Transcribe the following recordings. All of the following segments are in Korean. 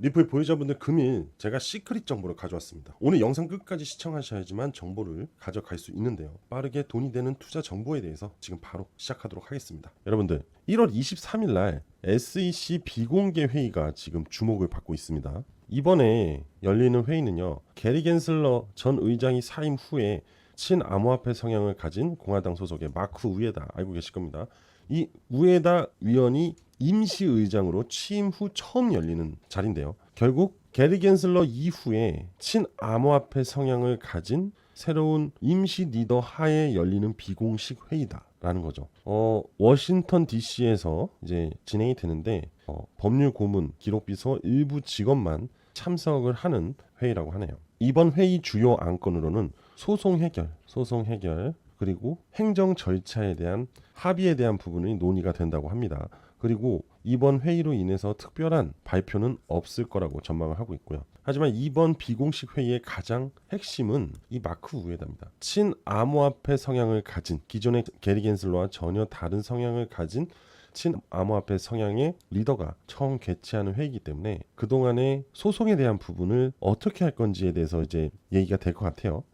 리플 보유자분들 금일 제가 시크릿 정보를 가져왔습니다. 오늘 영상 끝까지 시청하셔야지만 정보를 가져갈 수 있는데요. 빠르게 돈이 되는 투자 정보에 대해서 지금 바로 시작하도록 하겠습니다. 여러분들 1월 23일 날 SEC 비공개 회의가 지금 주목을 받고 있습니다. 이번에 열리는 회의는요. 게리 겐슬러 전 의장이 사임 후에 친암호화폐 성향을 가진 공화당 소속의 마크 우에다 알고 계실 겁니다. 이 우에다 위원이 임시 의장으로 취임 후 처음 열리는 자리인데요. 결국 게리 겐슬러 이후에 친암호화폐 성향을 가진 새로운 임시 리더 하에 열리는 비공식 회의다라는 거죠. 어, 워싱턴 D.C.에서 이제 진행이 되는데 어, 법률 고문, 기록비서 일부 직원만 참석을 하는 회의라고 하네요. 이번 회의 주요 안건으로는 소송 해결, 소송 해결 그리고 행정 절차에 대한 합의에 대한 부분이 논의가 된다고 합니다. 그리고 이번 회의로 인해서 특별한 발표는 없을 거라고 전망을 하고 있고요. 하지만 이번 비공식 회의의 가장 핵심은 이 마크 우에다입니다. 친암호화폐 성향을 가진 기존의 게리 겐슬러와 전혀 다른 성향을 가진 친암호화폐 성향의 리더가 처음 개최하는 회의이기 때문에 그동안의 소송에 대한 부분을 어떻게 할 건지에 대해서 이제 얘기가 될 것 같아요.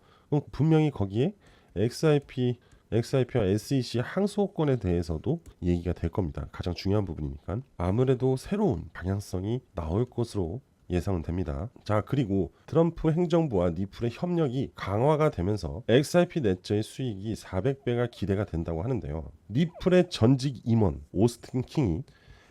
분명히 거기에 XIP XIP와 SEC 항소권에 대해서도 얘기가 될 겁니다. 가장 중요한 부분이니까 아무래도 새로운 방향성이 나올 것으로 예상은 됩니다. 자 그리고 트럼프 행정부와 니플의 협력이 강화가 되면서 XRP 넷저의 수익이 400배가 기대가 된다고 하는데요. 니플의 전직 임원 오스틴 킹이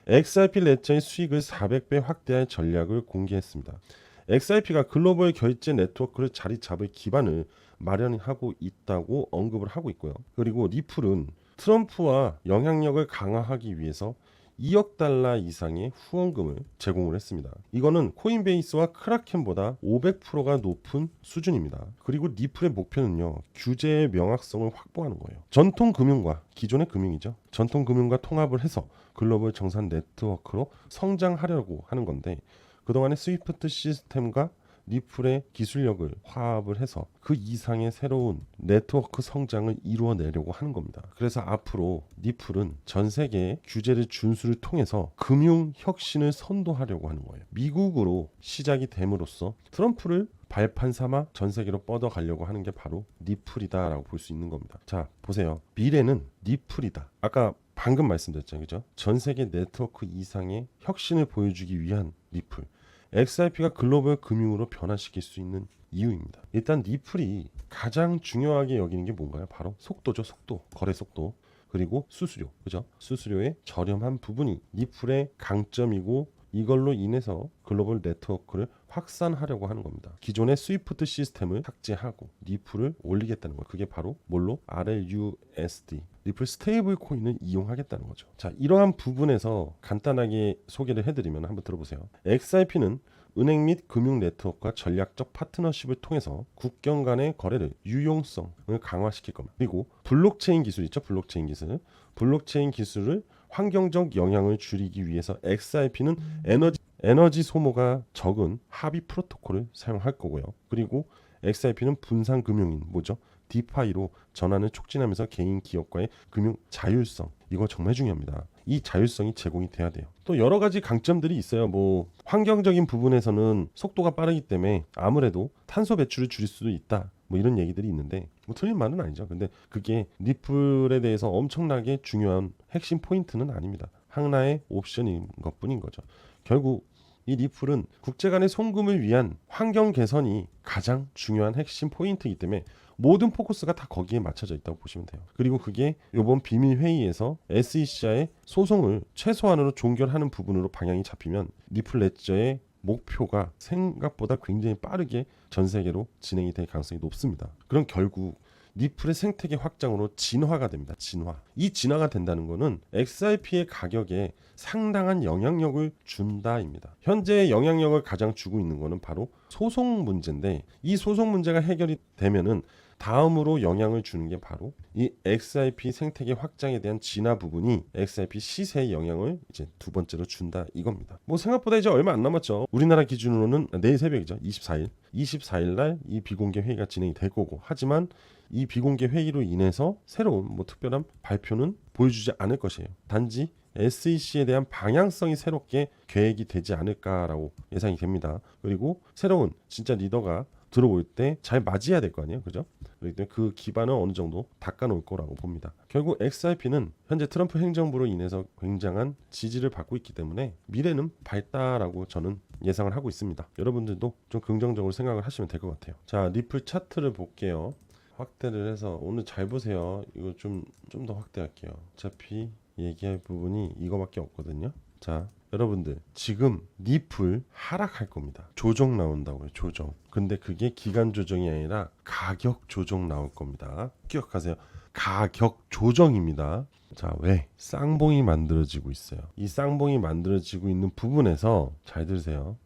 XRP 넷저의 수익을 400배 확대할 전략을 공개했습니다. XRP가 글로벌 결제 네트워크를 자리 잡을 기반을 마련하고 있다고 언급을 하고 있고요. 그리고 리플은 트럼프와 영향력을 강화하기 위해서 2억 달러 이상의 후원금을 제공을 했습니다. 이거는 코인베이스와 크라켄보다 500%가 높은 수준입니다. 그리고 리플의 목표는요. 규제의 명확성을 확보하는 거예요. 전통 금융과 기존의 금융이죠. 전통 금융과 통합을 해서 글로벌 정산 네트워크로 성장하려고 하는 건데 그동안의 스위프트 시스템과 리플의 기술력을 화합을 해서 그 이상의 새로운 네트워크 성장을 이루어내려고 하는 겁니다. 그래서 앞으로 리플은 전 세계의 규제를 준수를 통해서 금융 혁신을 선도하려고 하는 거예요. 미국으로 시작이 됨으로써 트럼프를 발판 삼아 전 세계로 뻗어가려고 하는 게 바로 리플이다라고 볼 수 있는 겁니다. 자, 보세요. 미래는 리플이다. 아까 방금 말씀드렸잖아요. 그죠? 전 세계 네트워크 이상의 혁신을 보여주기 위한 리플. XRP가 글로벌 금융으로 변화시킬 수 있는 이유입니다. 일단 리플이 가장 중요하게 여기는 게 뭔가요? 바로 속도죠, 속도. 거래 속도. 그리고 수수료. 그죠? 수수료의 저렴한 부분이 리플의 강점이고 이걸로 인해서 글로벌 네트워크를 확산하려고 하는 겁니다. 기존의 스위프트 시스템을 삭제하고 리플을 올리겠다는 거예요. 그게 바로 뭘로? RLUSD. 리플 스테이블 코인을 이용하겠다는 거죠. 자, 이러한 부분에서 간단하게 소개를 해드리면 한번 들어보세요. XRP는 은행 및 금융 네트워크와 전략적 파트너십을 통해서 국경 간의 거래를 유용성을 강화시킬 겁니다. 그리고 블록체인 기술 있죠? 블록체인 기술. 블록체인 기술을 환경적 영향을 줄이기 위해서 XRP는 에너지 에너지 소모가 적은 합의 프로토콜을 사용할 거고요. 그리고 XRP는 분산 금융인 뭐죠? 디파이로 전환을 촉진하면서 개인 기업과의 금융 자율성 이거 정말 중요합니다. 이 자율성이 제공이 돼야 돼요. 또 여러 가지 강점들이 있어요. 뭐 환경적인 부분에서는 속도가 빠르기 때문에 아무래도 탄소 배출을 줄일 수도 있다. 뭐 이런 얘기들이 있는데 뭐 틀린 말은 아니죠. 근데 그게 리플에 대해서 엄청나게 중요한 핵심 포인트는 아닙니다. 하나의 옵션인 것 뿐인 거죠. 결국 이 리플은 국제 간의 송금을 위한 환경 개선이 가장 중요한 핵심 포인트이기 때문에 모든 포커스가 다 거기에 맞춰져 있다고 보시면 돼요. 그리고 그게 이번 비밀 회의에서 SEC와의 소송을 최소한으로 종결하는 부분으로 방향이 잡히면 리플 레저의 목표가 생각보다 굉장히 빠르게 전 세계로 진행이 될 가능성이 높습니다. 그럼 결국 리플의 생태계 확장으로 진화가 됩니다. 진화. 이 진화가 된다는 것은 XRP의 가격에 상당한 영향력을 준다입니다. 현재 영향력을 가장 주고 있는 것은 바로 소송 문제인데 이 소송 문제가 해결이 되면은 다음으로 영향을 주는 게 바로 이 XRP 생태계 확장에 대한 진화 부분이 XRP 시세에 영향을 이제 두 번째로 준다 이겁니다. 뭐 생각보다 이제 얼마 안 남았죠. 우리나라 기준으로는 내일 새벽이죠. 24일. 24일 날 이 비공개 회의가 진행이 될 거고 하지만 이 비공개 회의로 인해서 새로운 뭐 특별한 발표는 보여주지 않을 것이에요. 단지 SEC에 대한 방향성이 새롭게 계획이 되지 않을까라고 예상이 됩니다. 그리고 새로운 진짜 리더가 들어올 때 잘 맞이해야 될 거 아니에요, 그죠? 그렇기 때문에 그 기반을 어느 정도 닦아놓을 거라고 봅니다. 결국 XRP는 현재 트럼프 행정부로 인해서 굉장한 지지를 받고 있기 때문에 미래는 밝다라고 저는 예상을 하고 있습니다. 여러분들도 좀 긍정적으로 생각을 하시면 될 것 같아요. 자, 리플 차트를 볼게요. 확대를 해서 오늘 잘 보세요. 이거 좀 좀 더 확대할게요. 어차피 얘기할 부분이 이거밖에 없거든요. 자, 여러분들 지금 리플 하락할 겁니다. 조정 나온다고요. 조정. 근데 그게 기간 조정이 아니라 가격 조정 나올 겁니다. 기억하세요. 가격 조정입니다. 자, 왜? 쌍봉이 만들어지고 있어요. 이 쌍봉이 만들어지고 있는 부분에서 잘 들으세요.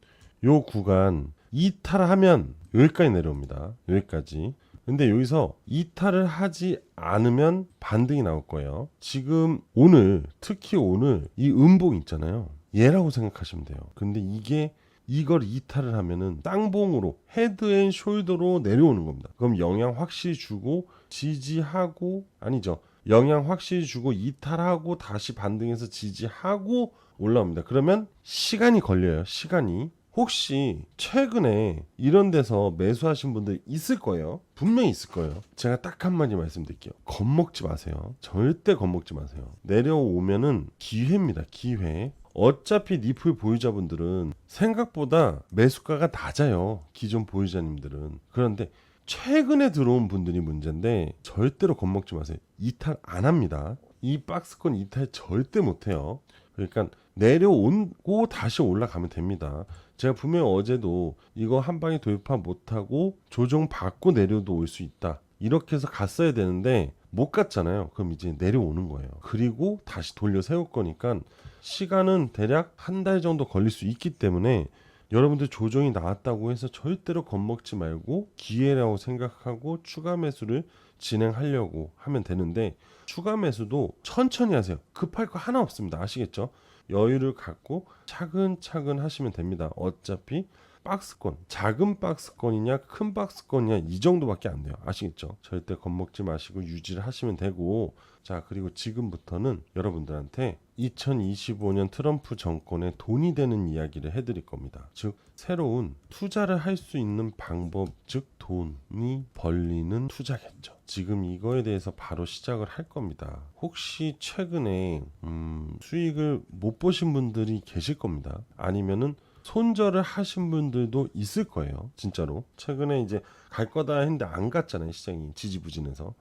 요 구간 이탈하면 여기까지 내려옵니다. 여기까지. 근데 여기서 이탈을 하지 않으면 반등이 나올 거예요. 지금 오늘 특히 오늘 이 음봉 있잖아요. 얘라고 생각하시면 돼요. 근데 이게 이걸 이탈을 하면은 땅봉으로 헤드 앤 숄더로 내려오는 겁니다. 그럼 영향 확실히 주고 지지하고 아니죠. 영향 확실히 주고 이탈하고 다시 반등해서 지지하고 올라옵니다. 그러면 시간이 걸려요. 시간이. 혹시 최근에 이런 데서 매수하신 분들 있을 거예요. 분명히 있을 거예요. 제가 딱 한마디 말씀드릴게요. 겁먹지 마세요. 절대 겁먹지 마세요. 내려오면은 기회입니다. 기회. 어차피 니플 보유자분들은 생각보다 매수가가 낮아요. 기존 보유자님들은. 그런데 최근에 들어온 분들이 문제인데 절대로 겁먹지 마세요. 이탈 안 합니다. 이 박스권 이탈 절대 못 해요. 그러니까 내려오고 다시 올라가면 됩니다. 제가 분명 어제도 이거 한 방에 돌파 못하고 조정 받고 내려도 올 수 있다. 이렇게 해서 갔어야 되는데 못 갔잖아요. 그럼 이제 내려오는 거예요. 그리고 다시 돌려 세울 거니까 시간은 대략 한 달 정도 걸릴 수 있기 때문에 여러분들 조정이 나왔다고 해서 절대로 겁먹지 말고 기회라고 생각하고 추가 매수를 진행하려고 하면 되는데 추가 매수도 천천히 하세요. 급할 거 하나 없습니다. 아시겠죠? 여유를 갖고 차근차근 하시면 됩니다. 어차피 박스권, 작은 박스권이냐 큰 박스권이냐 이 정도밖에 안 돼요. 아시겠죠? 절대 겁먹지 마시고 유지를 하시면 되고 자 그리고 지금부터는 여러분들한테 2025년 트럼프 정권에 돈이 되는 이야기를 해드릴 겁니다. 즉 새로운 투자를 할 수 있는 방법, 즉 돈이 벌리는 투자겠죠. 지금 이거에 대해서 바로 시작을 할 겁니다. 혹시 최근에 음, 수익을 못 보신 분들이 계실 겁니다. 아니면은 손절을 하신 분들도 있을 거예요. 진짜로. 최근에 이제 갈 거다 했는데 안 갔잖아요. 시장이 지지부진해서.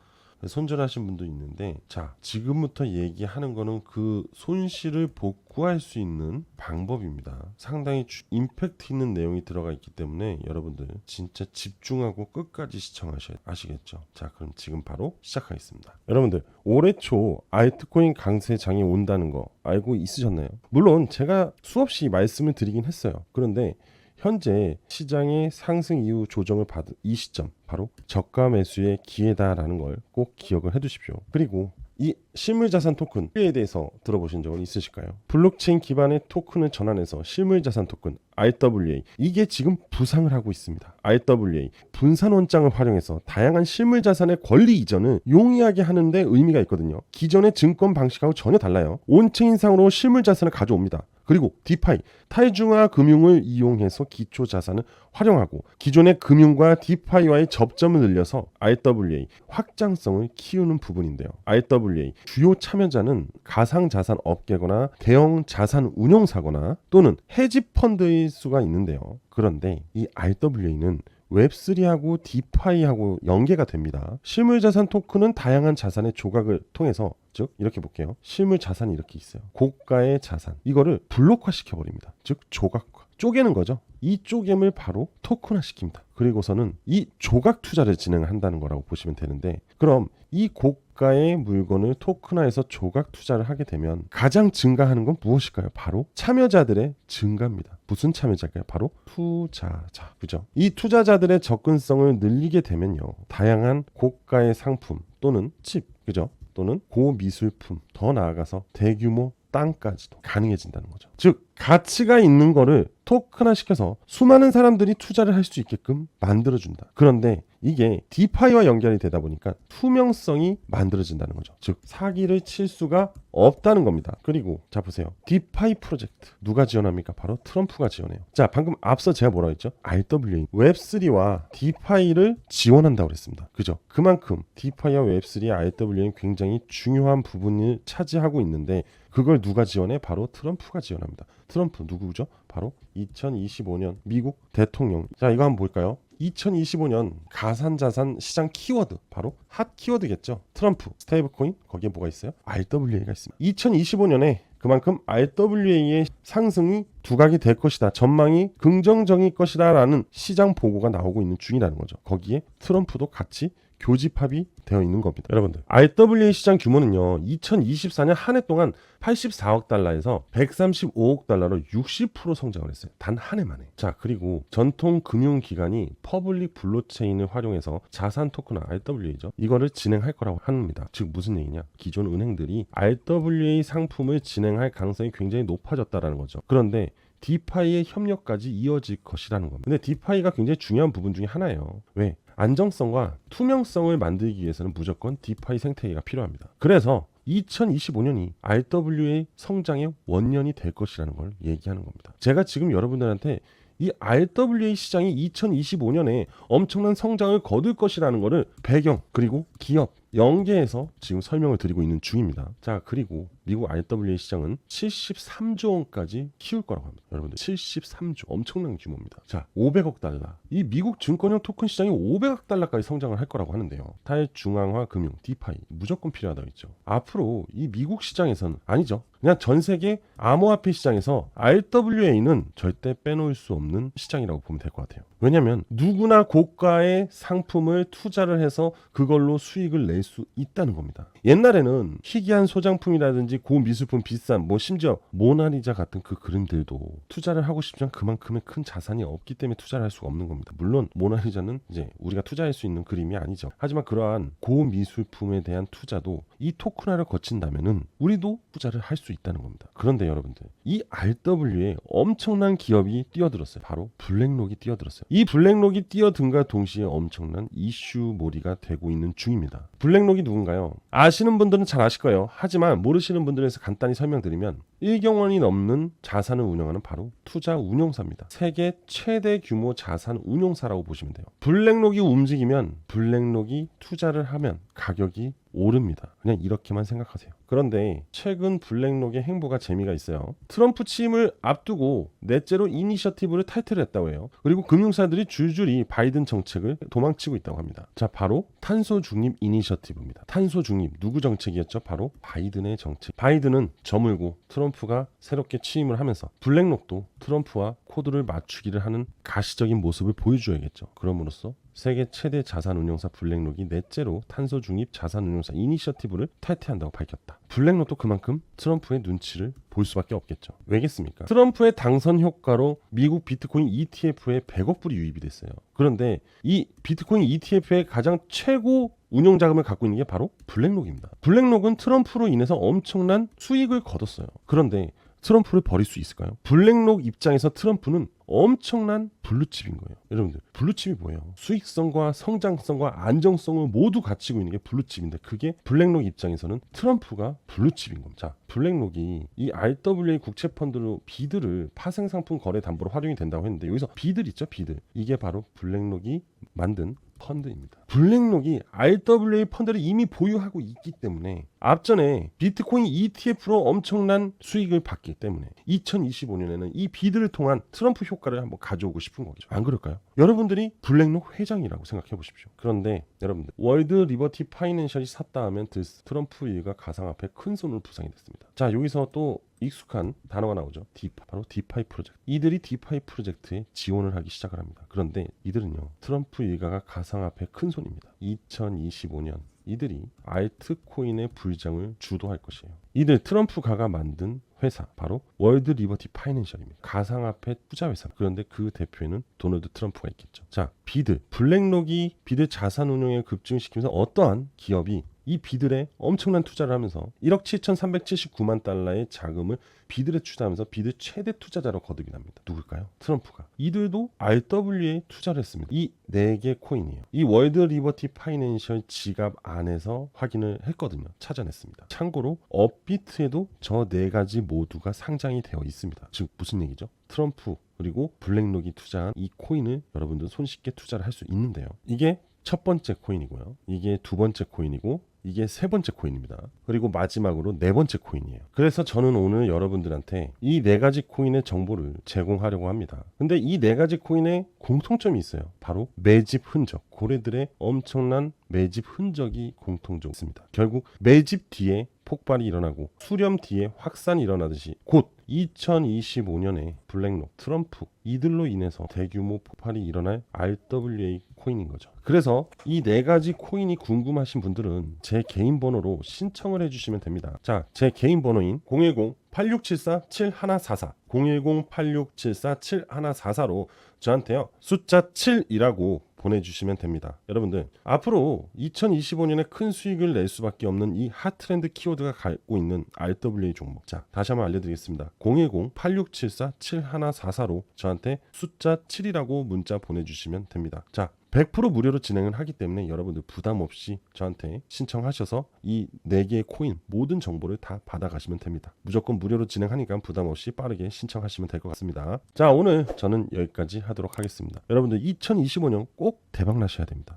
손절하신 분도 있는데 자 지금부터 얘기하는 거는 그 손실을 복구할 수 있는 방법입니다. 상당히 주- 임팩트 있는 내용이 들어가 있기 때문에 여러분들 진짜 집중하고 끝까지 시청하셔야 아시겠죠? 자 그럼 지금 바로 시작하겠습니다. 여러분들 올해 초 알트코인 강세 장이 온다는 거 알고 있으셨나요? 물론 제가 수없이 말씀을 드리긴 했어요. 그런데 현재 시장의 상승 이후 조정을 받은 이 시점 바로 저가 매수의 기회다라는 걸 꼭 기억을 해두십시오. 그리고 이 실물자산 토큰에 대해서 들어보신 적은 있으실까요? 블록체인 기반의 토큰을 전환해서 실물자산 토큰 RWA 이게 지금 부상을 하고 있습니다. RWA 분산 원장을 활용해서 다양한 실물 자산의 권리 이전을 용이하게 하는데 의미가 있거든요. 기존의 증권 방식하고 전혀 달라요. 온체인상으로 실물 자산을 가져옵니다. 그리고 디파이 탈중화 금융을 이용해서 기초 자산을 활용하고 기존의 금융과 디파이와의 접점을 늘려서 RWA 확장성을 키우는 부분인데요. RWA 주요 참여자는 가상 자산 업계거나 대형 자산 운용사거나 또는 헤지 펀드일 수가 있는데요. 그런데 이 RWA는 웹3하고 디파이하고 연계가 됩니다. 실물 자산 토큰은 다양한 자산의 조각을 통해서 즉 이렇게 볼게요. 실물 자산이 이렇게 있어요. 고가의 자산. 이거를 블록화 시켜 버립니다. 즉 조각화. 쪼개는 거죠. 이 쪼개을 바로 토큰화 시킵니다. 그리고서는 이 조각 투자를 진행한다는 거라고 보시면 되는데 그럼 이 고가의 물건을 토큰화해서 조각 투자를 하게 되면 가장 증가하는 건 무엇일까요? 바로 참여자들의 증가입니다. 무슨 참여자일까요? 바로 투자자. 그죠? 이 투자자들의 접근성을 늘리게 되면요. 다양한 고가의 상품 또는 칩, 그죠? 또는 고미술품, 더 나아가서 대규모 땅까지도 가능해진다는 거죠. 즉 가치가 있는 거를 토큰화 시켜서 수많은 사람들이 투자를 할 수 있게끔 만들어준다. 그런데 이게 디파이와 연결이 되다 보니까 투명성이 만들어진다는 거죠. 즉 사기를 칠 수가 없다는 겁니다. 그리고 자 보세요. 디파이 프로젝트 누가 지원합니까? 바로 트럼프가 지원해요. 자 방금 앞서 제가 뭐라고 했죠? RWA 웹3와 디파이를 지원한다고 그랬습니다. 그죠? 그만큼 디파이와 웹3의 RWA는 굉장히 중요한 부분을 차지하고 있는데 그걸 누가 지원해? 바로 트럼프가 지원합니다. 트럼프 누구죠? 바로 2025년 미국 대통령. 자, 이거 한번 볼까요? 2025년 가상자산 시장 키워드 바로 핫 키워드겠죠. 트럼프, 스테이블 코인 거기에 뭐가 있어요? RWA가 있습니다. 2025년에 그만큼 RWA의 상승이 두각이 될 것이다. 전망이 긍정적일 것이다라는 시장 보고가 나오고 있는 중이라는 거죠. 거기에 트럼프도 같이 교집합이 되어 있는 겁니다. 여러분들, RWA 시장 규모는요. 2024년 한 해 동안 84억 달러에서 135억 달러로 60% 성장을 했어요. 단 한 해만에. 자, 그리고 전통 금융 기관이 퍼블릭 블록체인을 활용해서 자산 토큰 RWA죠. 이거를 진행할 거라고 합니다. 즉 무슨 얘기냐? 기존 은행들이 RWA 상품을 진행할 가능성이 굉장히 높아졌다라는 거죠. 그런데 디파이의 협력까지 이어질 것이라는 겁니다. 근데 디파이가 굉장히 중요한 부분 중에 하나예요. 왜? 안정성과 투명성을 만들기 위해서는 무조건 디파이 생태계가 필요합니다. 그래서 2025년이 RWA 성장의 원년이 될 것이라는 걸 얘기하는 겁니다. 제가 지금 여러분들한테 이 RWA 시장이 2025년에 엄청난 성장을 거둘 것이라는 것을 배경 그리고 기업 연계해서 지금 설명을 드리고 있는 중입니다. 자 그리고 미국 RWA 시장은 73조 원까지 키울 거라고 합니다. 여러분들 73조 엄청난 규모입니다. 자 500억 달러 이 미국 증권형 토큰 시장이 500억 달러까지 성장을 할 거라고 하는데요. 탈중앙화 금융 디파이 무조건 필요하다고 했죠. 앞으로 이 미국 시장에서는 아니죠. 그냥 전 세계 암호화폐 시장에서 RWA는 절대 빼놓을 수 없는 시장이라고 보면 될 것 같아요. 왜냐하면 누구나 고가의 상품을 투자를 해서 그걸로 수익을 낼 수 있다는 겁니다. 옛날에는 희귀한 소장품이라든지 고미술품 비싼 뭐 심지어 모나리자 같은 그 그림들도 투자를 하고 싶지만 그만큼의 큰 자산이 없기 때문에 투자를 할 수가 없는 겁니다. 물론 모나리자는 이제 우리가 투자할 수 있는 그림이 아니죠. 하지만 그러한 고미술품에 대한 투자도 이 토큰화를 거친다면은 우리도 투자를 할 수 있다는 겁니다. 그런데 여러분들 이 RW에 엄청난 기업이 뛰어들었어요. 바로 블랙록이 뛰어들었어요. 이 블랙록이 뛰어든과 동시에 엄청난 이슈몰이가 되고 있는 중입니다. 블랙록이 누군가요? 아시는 분들은 잘 아실 거예요. 하지만 모르시는 분들에서 간단히 설명드리면 1경 원이 넘는 자산을 운영하는 바로 투자 운용사입니다. 세계 최대 규모 자산 운용사라고 보시면 돼요. 블랙록이 움직이면 블랙록이 투자를 하면 가격이 오릅니다. 그냥 이렇게만 생각하세요. 그런데 최근 블랙록의 행보가 재미가 있어요. 트럼프 취임을 앞두고 넷째로 이니셔티브를 탈퇴했다고 해요. 그리고 금융사들이 줄줄이 바이든 정책을 도망치고 있다고 합니다. 자, 바로 탄소 중립 이니셔티브입니다. 탄소 중립 누구 정책이었죠? 바로 바이든의 정책. 바이든은 저물고 트럼프 가 새롭게 취임을 하면서 블랙록도 트럼프와 코드를 맞추기를 하는 가시적인 모습을 보여줘야겠죠. 그럼으로써 세계 최대 자산 운용사 블랙록이 넷째로 탄소 중립 자산 운용사 이니셔티브를 탈퇴한다고 밝혔다. 블랙록도 그만큼 트럼프의 눈치를 볼 수밖에 없겠죠. 왜겠습니까? 트럼프의 당선 효과로 미국 비트코인 ETF에 100억 불이 유입이 됐어요. 그런데 이 비트코인 ETF의 가장 최고 운용 자금을 갖고 있는 게 바로 블랙록입니다. 블랙록은 트럼프로 인해서 엄청난 수익을 거뒀어요. 그런데 트럼프를 버릴 수 있을까요? 블랙록 입장에서 트럼프는 엄청난 블루칩인 거예요. 여러분들, 블루칩이 뭐예요? 수익성과 성장성과 안정성을 모두 갖추고 있는 게 블루칩인데 그게 블랙록 입장에서는 트럼프가 블루칩인 겁니다. 자, 블랙록이 이 RWA 국채 펀드로 비드를 파생 상품 거래 담보로 활용이 된다고 했는데 여기서 비들 있죠, 비들. 이게 바로 블랙록이 만든 펀드입니다. 블랙록이 RWA 펀드를 이미 보유하고 있기 때문에 앞전에 비트코인 ETF로 엄청난 수익을 받기 때문에 2025년에는 이 비드를 통한 트럼프 효과 를 한번 가져오고 싶은 거죠. 안 그럴까요? 여러분들이 블랙록 회장이라고 생각해 보십시오. 그런데 여러분들 월드 리버티 파이낸셜이 샀다 하면 그 트럼프 일가 가상화폐 큰 손으로 부상이 됐습니다. 자 여기서 또 익숙한 단어가 나오죠. 디파 바로 디파이 프로젝트. 이들이 디파이 프로젝트에 지원을 하기 시작을 합니다. 그런데 이들은요 트럼프 일가가 가상화폐 큰 손입니다. 2025년 이들이 알트코인의 불장을 주도할 것이에요. 이들 트럼프가가 만든 회사 바로 월드 리버티 파이낸셜입니다. 가상화폐 투자 회사. 그런데 그 대표에는 도널드 트럼프가 있겠죠. 자, 비드 블랙록이 비드 자산 운용에 급증시키면서 어떠한 기업이 이 비들에 엄청난 투자를 하면서 1억 7,379만 달러의 자금을 비들에 투자하면서 비드 최대 투자자로 거듭이 납니다. 누굴까요? 트럼프가. 이들도 RW에 투자를 했습니다. 이 네 개 코인이에요. 이 월드 리버티 파이낸셜 지갑 안에서 확인을 했거든요. 찾아냈습니다. 참고로 업비트에도 저 네 가지 모두가 상장이 되어 있습니다. 즉 무슨 얘기죠? 트럼프 그리고 블랙록이 투자한 이 코인을 여러분들 손쉽게 투자를 할 수 있는데요. 이게 첫 번째 코인이고요. 이게 두 번째 코인이고 이게 세 번째 코인입니다. 그리고 마지막으로 네 번째 코인이에요. 그래서 저는 오늘 여러분들한테 이 네 가지 코인의 정보를 제공하려고 합니다. 근데 이 네 가지 코인의 공통점이 있어요. 바로 매집 흔적. 고래들의 엄청난 매집 흔적이 공통적으로 있습니다. 결국 매집 뒤에 폭발이 일어나고 수렴 뒤에 확산이 일어나듯이 곧 2025년에 블랙록, 트럼프 이들로 인해서 대규모 폭발이 일어날 RWA 코인인 거죠. 그래서 이 네 가지 코인이 궁금하신 분들은 제 개인 번호로 신청을 해주시면 됩니다. 자, 제 개인 번호인 010-8674-7144 010-8674-7144로 저한테요 숫자 7이라고 보내주시면 됩니다. 여러분들 앞으로 2025년에 큰 수익을 낼 수밖에 없는 이 핫트렌드 키워드가 갖고 있는 RWA 종목 자 다시 한번 알려드리겠습니다. 010-8674-7144로 저한테 숫자 7이라고 문자 보내주시면 됩니다. 자100% 무료로 진행을 하기 때문에 여러분들 부담 없이 저한테 신청하셔서 이네 개의 코인 모든 정보를 다 받아가시면 됩니다. 무조건 무료로 진행하니까 부담 없이 빠르게 신청하시면 될 것 같습니다. 자 오늘 저는 여기까지 하도록 하겠습니다. 여러분들 2025년 꼭 대박 나셔야 됩니다.